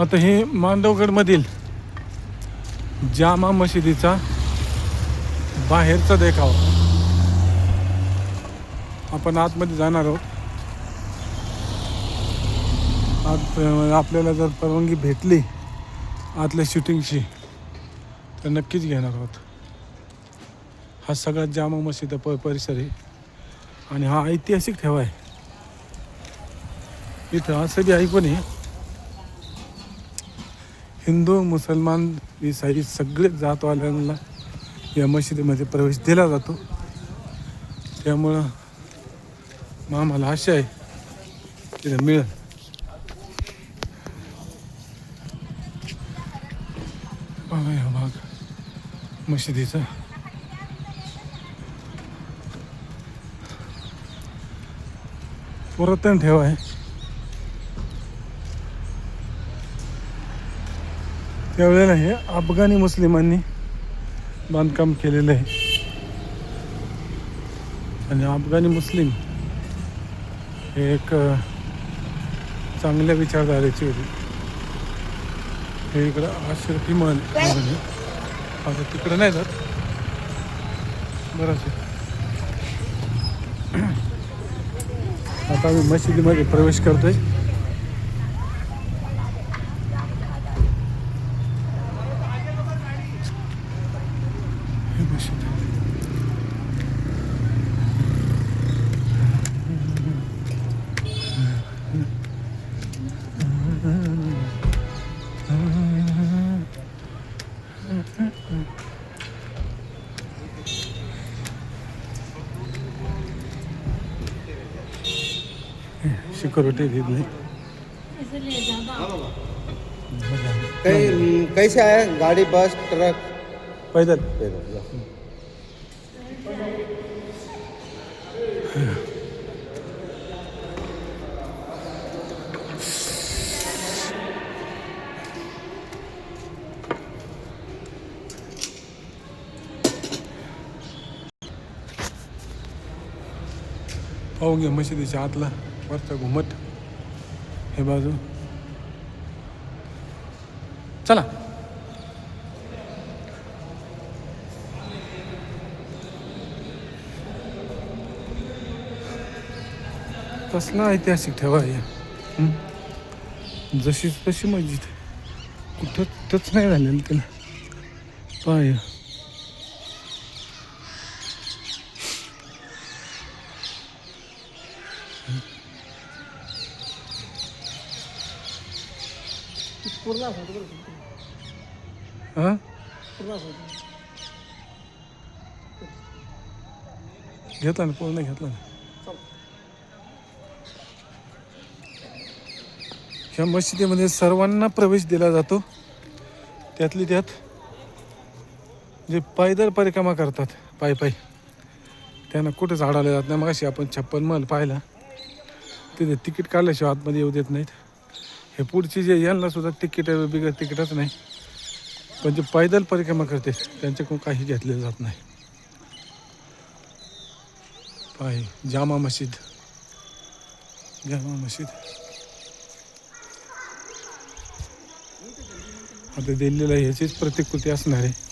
आता हे मांडवगडमधील जामा मशिदीचा बाहेरचा देखावा. आपण आतमध्ये जाणार आहोत. आत आपल्याला जर परवानगी भेटली आतल्या शूटिंगची तर नक्कीच घेणार आहोत. हा सगळा जामा मशिद प परिसर आहे. आणि हा ऐतिहासिक ठेवा आहे. इथं असं बी ऐकून आहे. हिंदू मुसलमान इसाई सगळे जातवाल्यांना या मशिदीमध्ये प्रवेश दिला जातो. त्यामुळं मग आम्हाला आशा आहे तिथं मिळेल. बघा हा भाग मशिदीचा. पुरातन ठेवा आहे. त्यावेळेला हे अफगाणी मुस्लिमांनी बांधकाम केलेलं आहे. आणि अफगाणी मुस्लिम हे एक चांगल्या विचारधारेची होती. हे इकडं आश्रफी महल आता तिकडं नाही जात. बरंच आता आम्ही मशिदीमध्ये प्रवेश करतोय. मशीद सिक्युरिटी दिली कै- कैसे आए गाड़ी बस ट्रक पैदल पाहून घे मशिदीच्या आतला. वरचा घुमट. हे बाजू. चला. कसला ऐतिहासिक ठेवा आहे जशीच तशी मस्जिद कुठं टच नाही झालेलं त्याला पाय. हां? घेतला ना पूर्ण घेतला ना. ह्या मशिदीमध्ये सर्वांना प्रवेश दिला जातो. त्यातली त्यात जे पायदळ परिक्रमा करतात पायी पायी त्यांना कुठेच अडवलं जात नाही. मग अशी आपण छप्पन महल पाहिला. तिथे तिकीट काढल्याशिवाय आतमध्ये येऊ देत नाहीत. हे पुढचे जे यांना सुद्धा तिकीट बिगर तिकीटच नाही. पण जे पैदल परिक्रमा करते त्यांच्याकडून काही घेतले जात नाही. पाय जामा मशीद. जामा मशीद. आता दिल्लीला ह्याचीच प्रतिकृती असणार आहे.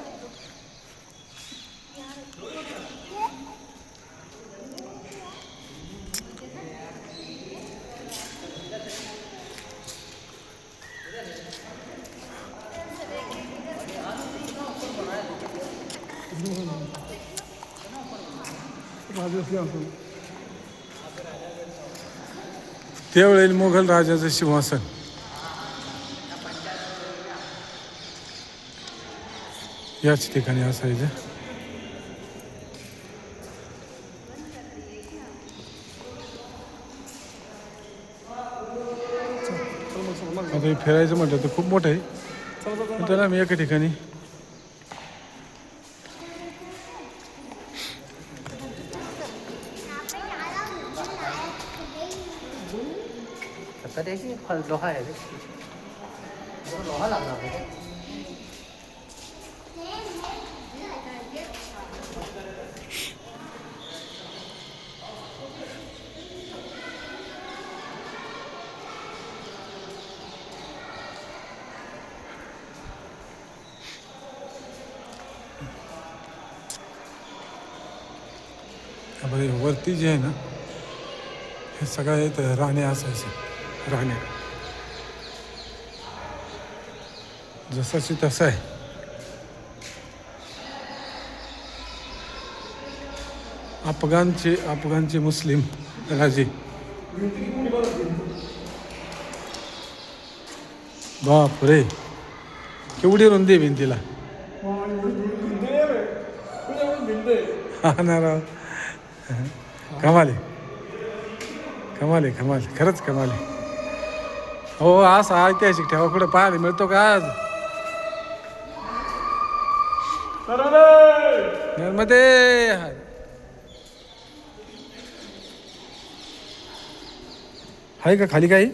त्यावेळेला मोगल राजाचं सिंहासन. याच ठिकाणी असायचं. आता फिरायचं म्हटलं तर खूप मोठं आहे. त्याला मी एका ठिकाणी त्याची लोहा आहे रे लोहा लागला. हा हे वरती जे आहे ना हे सगळ्या इथं राण्या असायच्या राण्या जसाची तसा आहे. अफगाणचे अफगाणचे मुस्लिम राजे. बाप रे केवढी रुंदी भिंतीला. हा ना राव कमाले कमाले खरंच कमाले हो असा ऐतिहासिक ठेवा कुठं पाहायला मिळतो का आज? नर्मदे! हर. आहे का खाली काही?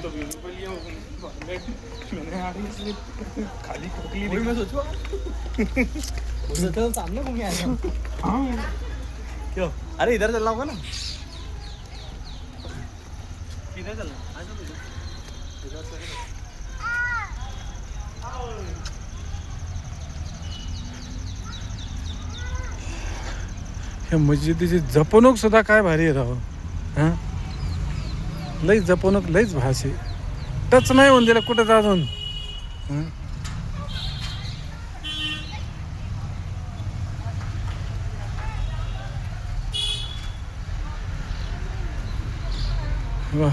उधर तो सामने घूम आया क्यों? अरे इधर चलना होगा ना। किधर चलना ह्या मस्जिदीची जपणूक सुद्धा काय भारी आहे राव हां? लईच जपणूक लईच आहे. टच नाही होऊन दिला कुठं अजून? वा.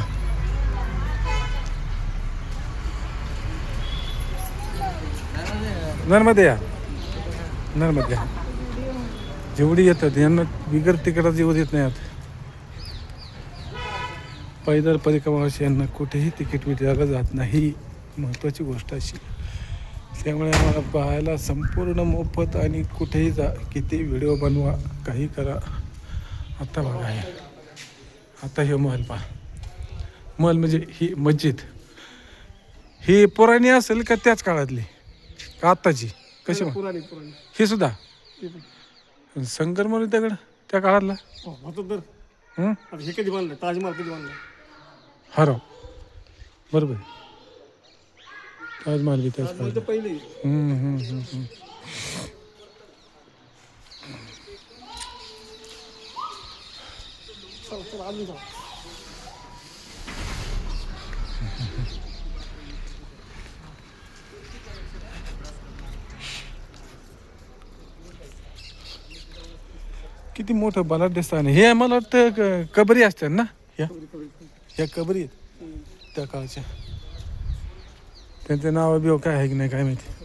नर्मदे या. नर्मदे. जेवढी येतात यांना बिगर तिकिटात येऊ देत नाही आता पैदल परिक्रमावासी यांना कुठेही तिकीट विचारलं जात नाही. महत्त्वाची गोष्ट अशी. त्यामुळे आम्हाला पाहायला संपूर्ण मोफत आणि कुठेही जा किती व्हिडिओ बनवा काही करा. आता बघा हे. आता हे महल पहा. महल म्हणजे ही मस्जिद. ही पुराणी असेल का त्याच काळातली? का आत्ताची? कशी म्हण- पुराणी पुराणी. ही सुद्धा? संगमरमर दगड त्या काळातला? हो, हं? हे कधी बांधलं? ताजमहल कधी बांधलं? हा राव बरोबर त्याच ताजमहल काळातला. तर पहिले. हम्म, हम्म, हम्म, हम्म. चल चल अजून जा किती मोठं बलाढ्य स्थान आहे. हे मला वाटतं क- कबरी असतात ना? या? कबरी. आहेत त्या काळच्या. त्यांचं नाव बिव काय आहे की नाही काय माहिती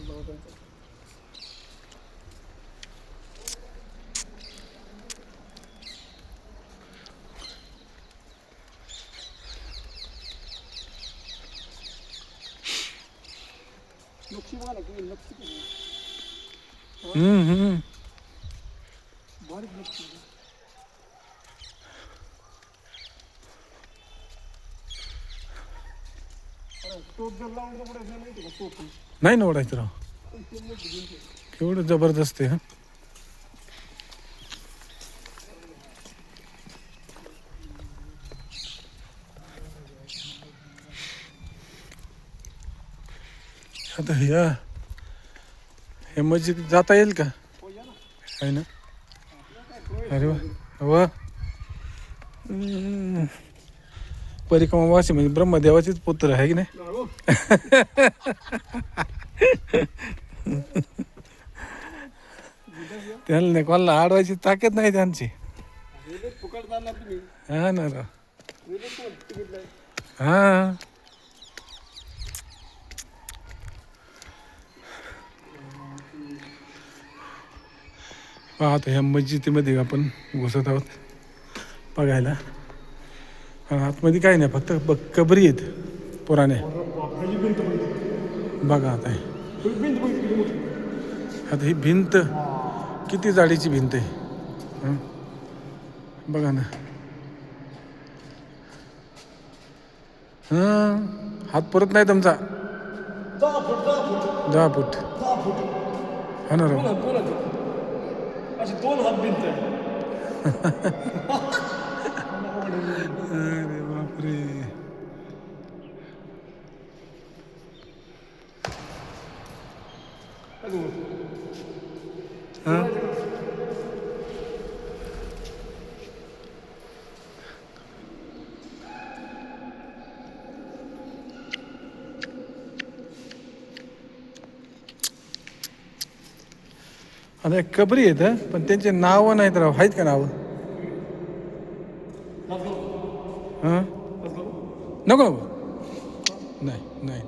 नक्षी बघा ना किती नक्षी किती. हम्म, हम्म. बारीक नक्षी अरे, टोप जर लावून तर पुढे माहिती का टोप नाही ना ओढायचं राव. केवढं जबरदस्त आहे आता ह्या हे मस्जिद जाता येईल का? आहे ना? अरे वा वा. हम्म. परिक्रमावासी म्हणजे ब्रह्मदेवाचेच पुत्र आहे की नाही? त्यांना नाही कोणाला आडवायची ताकद नाही त्यांची. हा ना रा. हा. पाहतो ह्या मस्जिदीमध्ये आपण घुसत आहोत बघायला. आतमध्ये काही नाही फक्त ब कबरी आहेत बघितली बघा आता हे. आता ही भिंत किती जाडीची भिंत आहे? बघा ना. हं हात परत नाही तुमचा? दहा फूट. हा ना दोन राव हात दोन भिंत अरे बापरे. हा? आता एक कबरी आहेत पण त्यांचे नावं नाहीत राव. आहेत का नावं? हां नको नको नाही नाही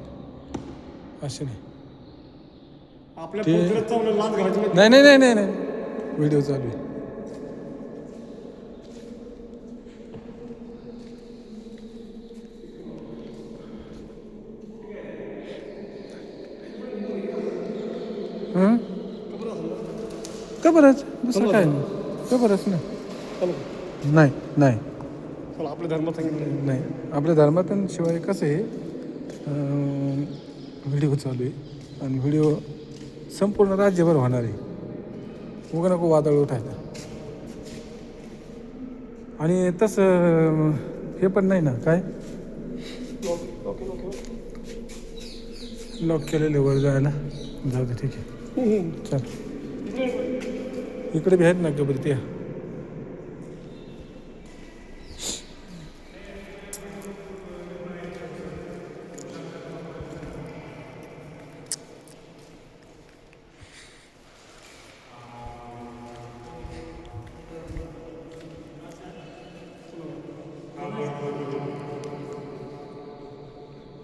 असे नाही नाही. नाही नाही नाही नाही नाही व्हिडिओ चालू आहे हं? कबरच दुसरं काय नाही कबरच ना चला नाही नाही आपल्या धर्मात सांगितलं नाही? आपल्या धर्मात आणि शिवाय कसं आहे व्हिडिओ चालू आहे आणि व्हिडिओ संपूर्ण राज्यभर होणार आहे. उगा नको वादळ उठायला. आणि तसं हे पण नाही ना काय? लॉक केलेले वर जायला. जाऊ दे ठीक आहे. चल. इकडे बी आहेत ना गबरी त्या